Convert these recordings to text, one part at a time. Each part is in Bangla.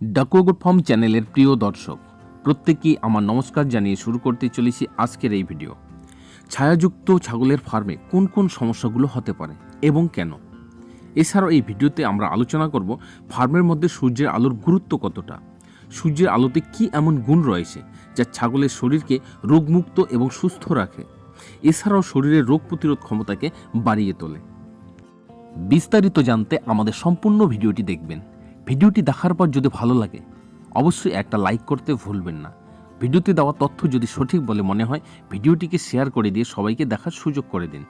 ডাকুয়াগুড ফার্ম চ্যানেলের প্রিয় দর্শক, প্রত্যেককেই আমার নমস্কার জানিয়ে শুরু করতে চলেছি আজকের এই ভিডিও ছায়াযুক্ত ছাগলের ফার্মে কোন কোন সমস্যাগুলো হতে পারে এবং কেন? এছাড়াও এই ভিডিওতে আমরা আলোচনা করব ফার্মের মধ্যে সূর্যের আলোর গুরুত্ব কতটা? সূর্যের আলোতে কি এমন গুণ রয়েছে যা ছাগলের শরীরকে রোগমুক্ত এবং সুস্থ রাখে? এছাড়াও শরীরের রোগ প্রতিরোধ ক্ষমতাকে বাড়িয়ে তোলে। বিস্তারিত জানতে আমাদের সম্পূর্ণ ভিডিওটি দেখবেন। ভিডিওটি দেখার পর যদি ভালো লাগে, অবশ্যই একটা লাইক করতে ভুলবেন না। ভিডিওতে দেওয়া তথ্য যদি সঠিক বলে মনে হয়, ভিডিওটিকে শেয়ার করে দিয়ে সবাইকে দেখার সুযোগ করে দিন।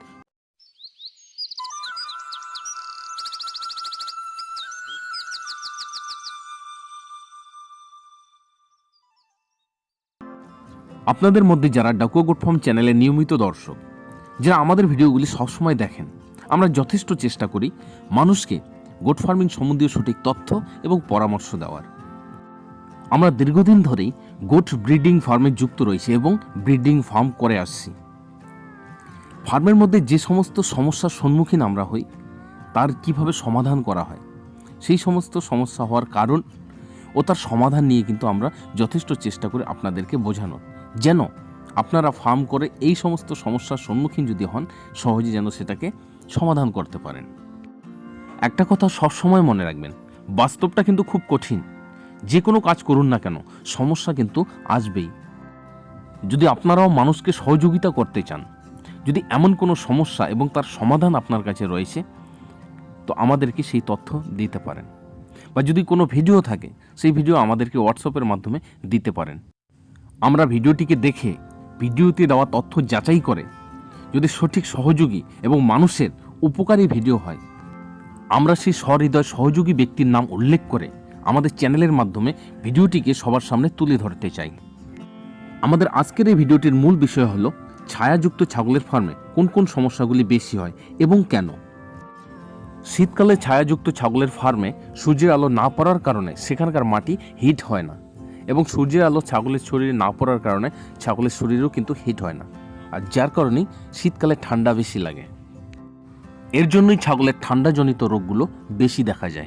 আপনাদের মধ্যে যারা ডাকুয়া গুড ফার্ম চ্যানেলের নিয়মিত দর্শক, যারা আমাদের ভিডিওগুলি সবসময় দেখেন, আমরা যথেষ্ট চেষ্টা করি মানুষকে গোট ফার্মিং সম্বন্ধীয় সঠিক তথ্য এবং পরামর্শ দেওয়ার। আমরা দীর্ঘদিন ধরেই গোট ব্রিডিং ফার্মে যুক্ত রয়েছে এবং ব্রিডিং ফার্ম করে আসছি। ফার্মের মধ্যে যে সমস্ত সমস্যার সম্মুখীন আমরা হই, তার কীভাবে সমাধান করা হয়, সেই সমস্ত সমস্যা হওয়ার কারণ ও তার সমাধান নিয়ে কিন্তু আমরা যথেষ্ট চেষ্টা করি আপনাদেরকে বোঝানোর যেন আপনারা ফার্ম করে এই সমস্ত সমস্যার সম্মুখীন যদি হন সহজে যেন সেটাকে সমাধান করতে পারেন। একটা কথা সবসময় মনে রাখবেন, বাস্তবটা কিন্তু খুব কঠিন। যে কোনো কাজ করুন না কেন, সমস্যা কিন্তু আসবেই। যদি আপনারাও মানুষকে সহযোগিতা করতে চান, যদি এমন কোনো সমস্যা এবং তার সমাধান আপনার কাছে রয়েছে, তো আমাদেরকে সেই তথ্য দিতে পারেন। বা যদি কোনো ভিডিও থাকে, সেই ভিডিও আমাদেরকে হোয়াটসঅ্যাপের মাধ্যমে দিতে পারেন। আমরা ভিডিওটিকে দেখে, ভিডিওতে দেওয়া তথ্য যাচাই করে, যদি সঠিক সহযোগী এবং মানুষের উপকারী ভিডিও হয় আমরা সেই সহৃদয় সহযোগী ব্যক্তির নাম উল্লেখ করে আমাদের চ্যানেলের মাধ্যমে ভিডিওটিকে সবার সামনে তুলে ধরতে চাই। আমাদের আজকের এই ভিডিওটির মূল বিষয় হলো, ছায়াযুক্ত ছাগলের ফার্মে কোন কোন সমস্যাগুলি বেশি হয় এবং কেন? শীতকালে ছায়াযুক্ত ছাগলের ফার্মে সূর্যের আলো না পড়ার কারণে সেখানকার মাটি হিট হয় না এবং সূর্যের আলো ছাগলের শরীরে না পড়ার কারণে ছাগলের শরীরেও কিন্তু হিট হয় না। আর যার কারণেই শীতকালে ঠান্ডা বেশি লাগে। এর জন্যই ছাগলের ঠান্ডাজনিত রোগগুলো বেশি দেখা যায়।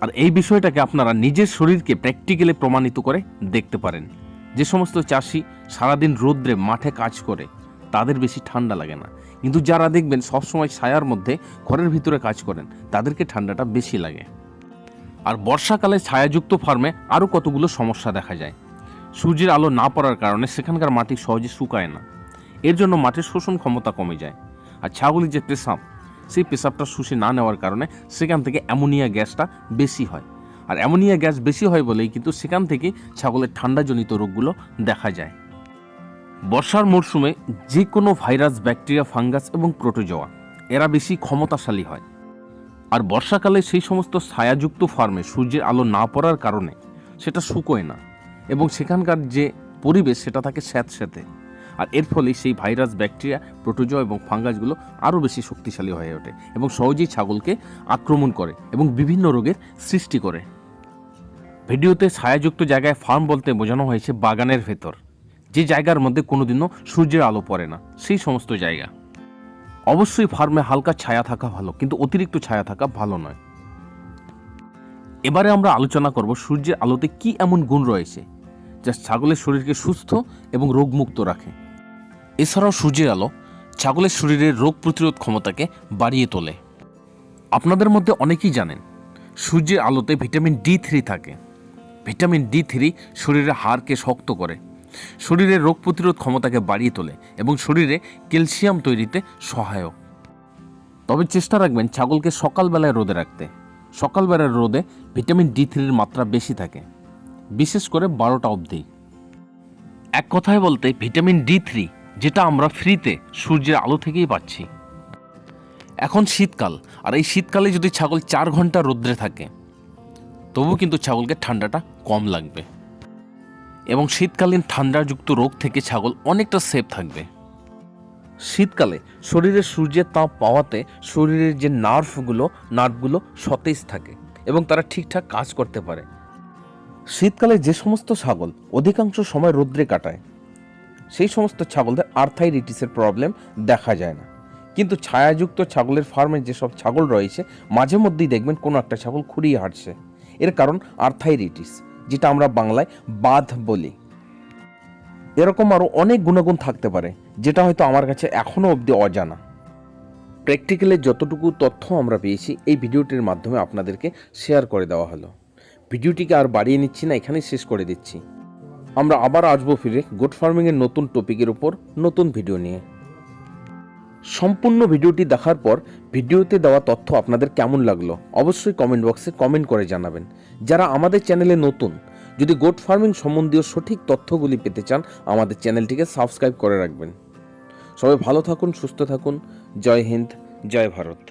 আর এই বিষয়টাকে আপনারা নিজের শরীরকে প্র্যাকটিক্যালি প্রমাণিত করে দেখতে পারেন। যে সমস্ত চাষি সারাদিন রৌদ্রে মাঠে কাজ করে, তাদের বেশি ঠান্ডা লাগে না। কিন্তু যারা দেখবেন সবসময় ছায়ার মধ্যে ঘরের ভিতরে কাজ করেন, তাদেরকে ঠান্ডাটা বেশি লাগে। আর বর্ষাকালে ছায়াযুক্ত ফার্মে আরও কতগুলো সমস্যা দেখা যায়। সূর্যের আলো না পড়ার কারণে সেখানকার মাটি সহজে শুকায় না। এর জন্য মাটির শোষণ ক্ষমতা কমে যায়। আর ছাগলের যে পেশাব সেই পেশাবটা শুষে না নেওয়ার কারণে সেখান থেকে অ্যামোনিয়া গ্যাসটা বেশি হয়। আর অ্যামোনিয়া গ্যাস বেশি হয় বলেই কিন্তু সেখান থেকে ছাগলের ঠান্ডাজনিত রোগগুলো দেখা যায়। বর্ষার মরশুমে যে কোনো ভাইরাস, ব্যাকটেরিয়া, ফাঙ্গাস এবং প্রোটোজোয়া, এরা বেশি ক্ষমতাশালী হয়। আর বর্ষাকালে সেই সমস্ত ছায়াযুক্ত ফার্মে সূর্যের আলো না পড়ার কারণে সেটা শুকোয় না এবং সেখানকার যে পরিবেশ সেটা থাকে স্যাঁতস্যাঁতে আর এর ফলে সেই ভাইরাস, ব্যাকটেরিয়া, প্রোটোজোয়া এবং ফাঙ্গাসগুলো আরও বেশি শক্তিশালী হয়ে ওঠে এবং সহজেই ছাগলকে আক্রমণ করে এবং বিভিন্ন রোগের সৃষ্টি করে। ভিডিওতে ছায়াযুক্ত জায়গায় ফার্ম বলতে বোঝানো হয়েছে বাগানের ভেতর। যে জায়গার মধ্যে কোনোদিনও সূর্যের আলো পড়ে না, সেই সমস্ত জায়গা। অবশ্যই ফার্মে হালকা ছায়া থাকা ভালো, কিন্তু অতিরিক্ত ছায়া থাকা ভালো নয়। এবারে আমরা আলোচনা করব সূর্যের আলোতে কি এমন গুণ রয়েছে, যা ছাগলের শরীরকে সুস্থ এবং রোগমুক্ত রাখে। এছাড়াও সূর্যের আলো ছাগলের শরীরের রোগ প্রতিরোধ ক্ষমতাকে বাড়িয়ে তোলে। আপনাদের মধ্যে অনেকেই জানেন, সূর্যের আলোতে ভিটামিন ডি থ্রি থাকে। ভিটামিন ডি থ্রি শরীরের হাড়কে শক্ত করে, শরীরের রোগ প্রতিরোধ ক্ষমতাকে বাড়িয়ে তোলে এবং শরীরে ক্যালসিয়াম তৈরিতে সহায়ক। তবে চেষ্টা রাখবেন ছাগলকে সকালবেলায় রোদে রাখতে। সকালবেলার রোদে ভিটামিন ডি থ্রির মাত্রা বেশি থাকে, বিশেষ করে বারোটা অবধি। এক কথায় বলতে ভিটামিন ডি থ্রি যেটা আমরা ফ্রিতে সূর্যের আলো থেকেই পাচ্ছি। এখন শীতকাল, আর এই শীতকালে যদি ছাগল চার ঘণ্টা রোদ্রে থাকে, তবু কিন্তু ছাগলকে ঠান্ডাটা কম লাগবে। এবং শীতকালীন ঠান্ডাযুক্ত রোগ থেকে ছাগল অনেকটা সেফ থাকবে। শীতকালে শরীরে সূর্যের তাপ পাওয়াতে শরীরের যে নার্ভগুলো নার্ভগুলো সতেজ থাকে এবং তারা ঠিকঠাক কাজ করতে পারে। শীতকালে যে সমস্ত ছাগল অধিকাংশ সময় রৌদ্রে কাটায় সেই সমস্ত ছাগলদের আর্থাইরিটিসের প্রবলেম দেখা যায় না। কিন্তু ছায়াযুক্ত ছাগলের ফার্মে যেসব ছাগল রয়েছে, মাঝে মধ্যেই দেখবেন কোনো একটা ছাগল খুঁড়িয়ে হাঁটছে। এর কারণ আর্থাইরিটিস যেটা আমরা বাংলায় বাঁধ বলি। এরকম আরও অনেক গুণাগুণ থাকতে পারে, যেটা হয়তো আমার কাছে এখনও অবধি অজানা। প্র্যাকটিক্যালের যতটুকু তথ্য আমরা পেয়েছি, এই ভিডিওটির মাধ্যমে আপনাদেরকে শেয়ার করে দেওয়া হলো। ভিডিওটিকে আর বাড়িয়ে নিচ্ছি না, এখানেই শেষ করে দিচ্ছি। আমরা আবার আসব ফিরে গোট ফার্মিংয়ের নতুন টপিকের উপর নতুন ভিডিও নিয়ে। সম্পূর্ণ ভিডিওটি দেখার পর ভিডিওতে দেওয়া তথ্য আপনাদের কেমন লাগল অবশ্যই কমেন্ট বক্সে কমেন্ট করে জানাবেন। যারা আমাদের চ্যানেলে নতুন, যদি গোট ফার্মিং সম্বন্ধীয় সঠিক তথ্যগুলি পেতে চান, আমাদের চ্যানেলটিকে সাবস্ক্রাইব করে রাখবেন। সবাই ভালো থাকুন, সুস্থ থাকুন। জয় হিন্দ, জয় ভারত।